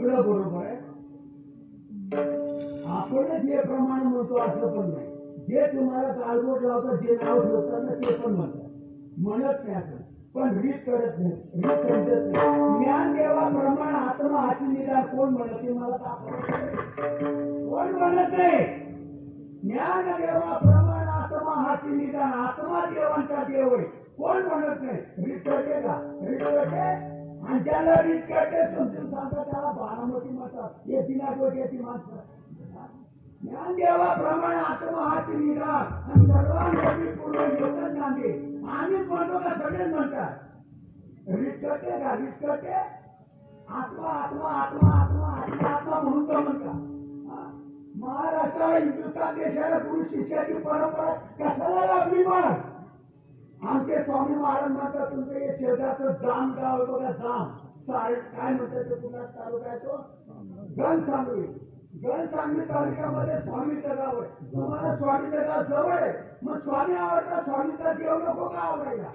सगळं बरोबर आहे. आपणच हे प्रमाण म्हणतो असं पण नाही. जे तुम्हाला काळबोट लावतात जे नाव ठेवतात ना ते पण म्हणतात. म्हणत नाही असं पण रीत करत नाही. रीत समजत नाही. ज्ञान देवा प्रमाण आत्मा हाची निदान कोण म्हणत ते मला कोण म्हणत नाही? ज्ञान देवा प्रमाण आत्मा हाची निदान. आत्मा देवांचा देव आहे. कोण म्हणत नाही? रीत करते का? रीत करते? आणि ज्याला रीत करते समजून सांगतात त्याला बारामती म्हणतात हे नाटवट डोक्याची माणसं ज्ञान देवा प्रमाण निघा आणि सर्वांसाठी पूर्ण योगदान नांदे आम्हीच म्हणतो का सगळेच म्हणतात? रिस्कटे का? रिस्कटे आत्मा आत्मा आत्मा आत्मा आत्मा आत्मा म्हणून का म्हणतात. महाराष्ट्र हिंदुस्थान देशाला गुरु शिष्याची परंपरा कशाला लागली पण आमचे स्वामी महाराज म्हणतात तुमचं हे शेजारचं जाम गाव आहे बघा जाम. काय म्हणतात पुन्हा तालुका तो? गण सांगवी. गण सांगवी तालुक्यामध्ये स्वामीचं गाव आहे तुम्हाला स्वामीचं गाव जवळ आहे. मग स्वामी आवडता स्वामीचा देव नको का आवडायला?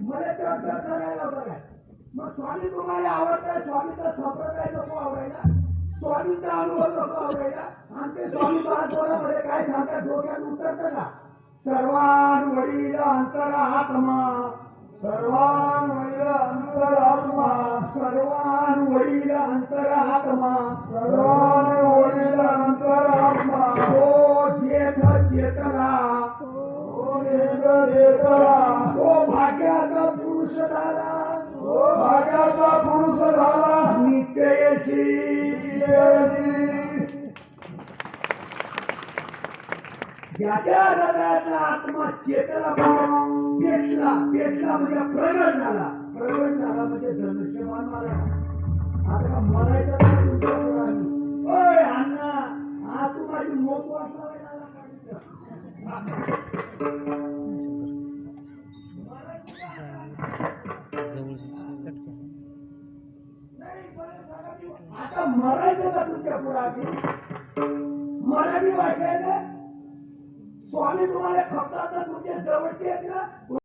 मला तर अर्थ करायला आहे मग स्वामी तुम्हाला आवडताय स्वामीचा संप्रदाय नको आवडायला. स्वामीचा अनुभव नको आवडायला. आमचे स्वामी महात्मामध्ये काय सांगतात डोक्यात उतरतं का? सर्वान वडील अंतरात्मा सर्वान वैर अंतरात्मा सर्वान वडील अंतरात्मा सर्वान वैर अंतरात्मा. तो जेठ चेतला तो भाग्याचा पुरुष झाला. भाग्याचा पुरुष झाला. नित्ययशी. ज्याच्या हृदयातला आत्मा चेतला पेटला पेटला म्हणजे प्रगट झाला प्रगट झाला म्हणजे धनुष्यबाण मारा आता मराठी का तुमच्या पोरांनी? मराठी भाषा आहे ना स्वामी तुम्हाला खपतात ना तुमच्या जवळचे आहेत ना